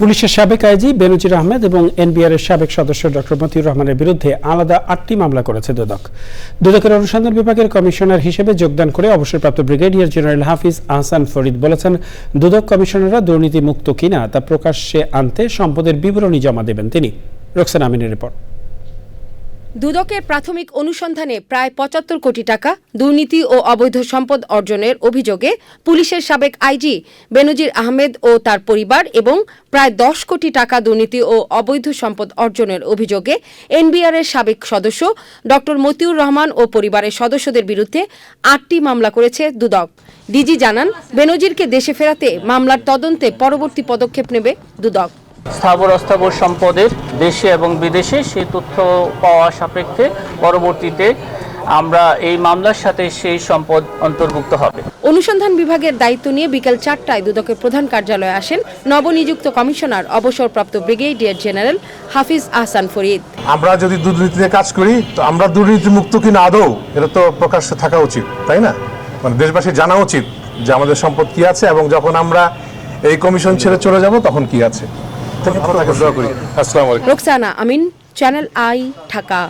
পুলিশের সাবেক আইজি বেনজির আহমেদ এবং এনবিআর এর সাবেক সদস্য ডক্টর মতিউর রহমানের বিরুদ্ধে আলাদা আটটি মামলা করেছে দুদক। দুদকের অনুসন্ধান বিভাগের কমিশনার হিসেবে যোগদান করে অবসরপ্রাপ্ত ব্রিগেডিয়ার জেনারেল হাফিজ আহসান ফরিদ বলেছেন, দুদক কমিশনাররা দুর্নীতি মুক্ত কিনা তা প্রকাশ্যে আনতে সম্পদের বিবরণী জমা দেবেন তিনি। রোকসান আমিনের রিপোর্ট। দুদকের প্রাথমিক অনুসন্ধানে প্রায় পঁচাত্তর কোটি টাকা দুর্নীতি ও অবৈধ সম্পদ অর্জনের অভিযোগে পুলিশের সাবেক আইজি বেনজির আহমেদ ও তার পরিবার এবং প্রায় দশ কোটি টাকা দুর্নীতি ও অবৈধ সম্পদ অর্জনের অভিযোগে এনবিআর এর সাবেক সদস্য ড মতিউর রহমান ও পরিবারের সদস্যদের বিরুদ্ধে আটটি মামলা করেছে দুদক। ডিজি জানান, বেনজিরকে দেশে ফেরাতে মামলার তদন্তে পরবর্তী পদক্ষেপ নেবে দুদক। স্থাবর অস্থাবর সম্পদের দেশে এবং বিদেশে সেই তথ্য পাওয়া সাপেক্ষে পরবর্তীতে আমরা এই মামলার সাথে সেই সম্পদ অন্তর্ভুক্ত হবে। অনুসন্ধান বিভাগের দায়িত্ব নিয়ে বিকেল চারটায় দুদকের প্রধান কার্যালয়ে আসেন নবনিযুক্ত কমিশনার অবসরপ্রাপ্ত ব্রিগেডিয়ার জেনারেল হাফিজ আহসান ফরিদ। আমরা যদি দুর্নীতিতে কাজ করি তো আমরা দুর্নীতি মুক্ত কিনা আদৌ? এটা তো প্রকাশ্যে থাকা উচিত তাই না? মানে দেশবাসী জানা উচিত যে আমাদের সম্পদ কি আছে এবং যখন আমরা এই কমিশন ছেড়ে চলে যাব তখন কি আছে। Roksana Amin channel I Dhaka.